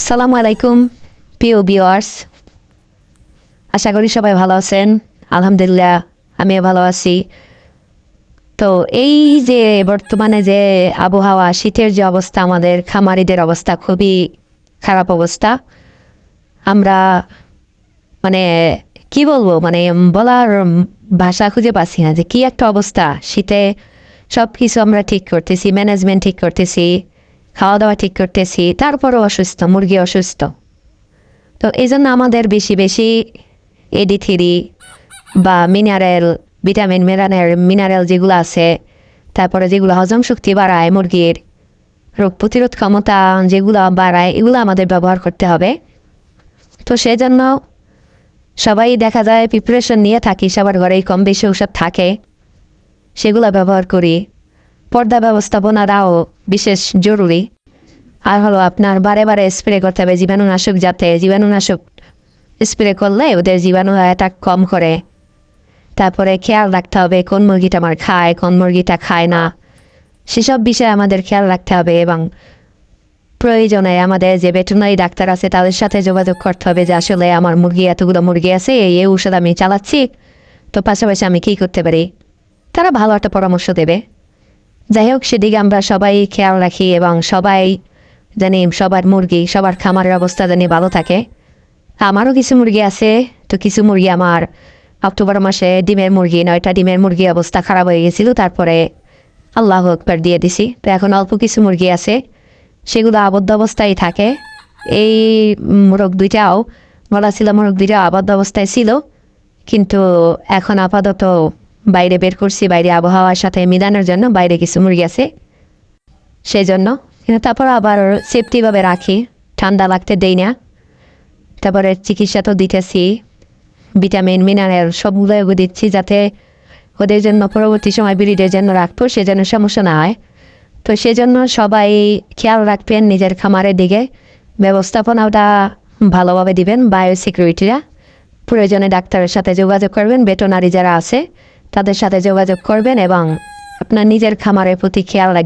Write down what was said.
আসসালামু আলাইকুম প্রিয় ভিওয়ার্স আশা করি সবাই ভালো আছেন। আলহামদুলিল্লাহ, আমিও ভালো আছি। তো এই যে বর্তমানে যে আবহাওয়া, শীতের যে অবস্থা, আমাদের খামারিদের অবস্থা খুবই খারাপ অবস্থা। আমরা মানে কি বলব মানে বলার ভাষা খুঁজে পাচ্ছি না যে কি একটা অবস্থা। শীতে সব কিছু আমরা ঠিক করতেছি ম্যানেজমেন্ট ঠিক করতেছি। খাওয়া দাওয়া ঠিক করতেছি, তারপরও অসুস্থ, মুরগি অসুস্থ। তো এই জন্য আমাদের বেশি বেশি এডি থ্রি বা মিনারেল ভিটামিন মিনারেল মিনারেল যেগুলো আছে, তারপরে যেগুলো হজম শক্তি বাড়ায় মুরগির, রোগ প্রতিরোধ ক্ষমতা যেগুলো বাড়ায়, এগুলো আমাদের ব্যবহার করতে হবে। তো সেই জন্য সবাই দেখা যায় প্রিপারেশন নিয়ে থাকি, সবার ঘরেই কম বেশি ওষুধ থাকে, সেগুলো ব্যবহার করি। পর্দা ব্যবস্থাপনাটাও বিশেষ জরুরি। আর হলো আপনার বারে বারে স্প্রে করতে হবে জীবাণুনাশক যাতে জীবাণুনাশক স্প্রে করলে ওদের জীবাণু অ্যাটাক কম করে। তারপরে খেয়াল রাখতে হবে কোন মুরগিটা আমার খায়, কোন মুরগিটা খায় না। সেসব বিষয়ে আমাদের খেয়াল রাখতে হবে এবং প্রয়োজনে আমাদের যে ভেটেরিনারি ডাক্তার আছে তাদের সাথে যোগাযোগ করতে হবে যে আসলে আমার মুরগি, এতগুলো মুরগি আছে এই ঔষধ আমি চালাচ্ছি। তো পাশাপাশি আমি কী করতে পারি? তারা ভালো একটা পরামর্শ দেবে। যাই হোক সেদিকে আমরা সবাই খেয়াল রাখি এবং সবাই জানি সবার মুরগি, সবার খামারের অবস্থা জানি ভালো থাকে। আমারও কিছু মুরগি আছে, তো কিছু মুরগি আমার অক্টোবর মাসে ডিমের মুরগি, নয়টা ডিমের মুরগি অবস্থা খারাপ হয়ে গেছিল, তারপরে আল্লাহ একবার দিয়ে দিছি। তো এখন অল্প কিছু মুরগি আছে, সেগুলো আবদ্ধ অবস্থায় থাকে। এই মোরগ দুইটাও বলা ছিল মোরগ দুইটাও আবদ্ধ অবস্থায় ছিল, কিন্তু এখন আপাতত বাইরে বের করছি, বাইরে আবহাওয়ার সাথে মিলানোর জন্য বাইরে কিছু মুরগি আছে। সেই জন্য তারপর আবার সেফটিভাবে রাখি, ঠান্ডা লাগতে দেই না। তারপরে চিকিৎসা তো দিতেছি ভিটামিন মিনারেল সবগুলো দিচ্ছি যাতে ওদের জন্য পরবর্তী সময় বিড়িদের জন্য রাখব, সে যেন সমস্যা না হয়। তো সেজন্য সবাই খেয়াল রাখবেন নিজের খামারের দিকে। ব্যবস্থাপনাটা ভালোভাবে দিবেন বায়ো সিকিউরিটিরা প্রয়োজনে ডাক্তারের সাথে যোগাযোগ করবেন ভেটেরিনারি যারা আছে তাদের সাথে যোগাযোগ করবেন এবং আপনার নিজের খামারের প্রতি খেয়াল রাখবেন।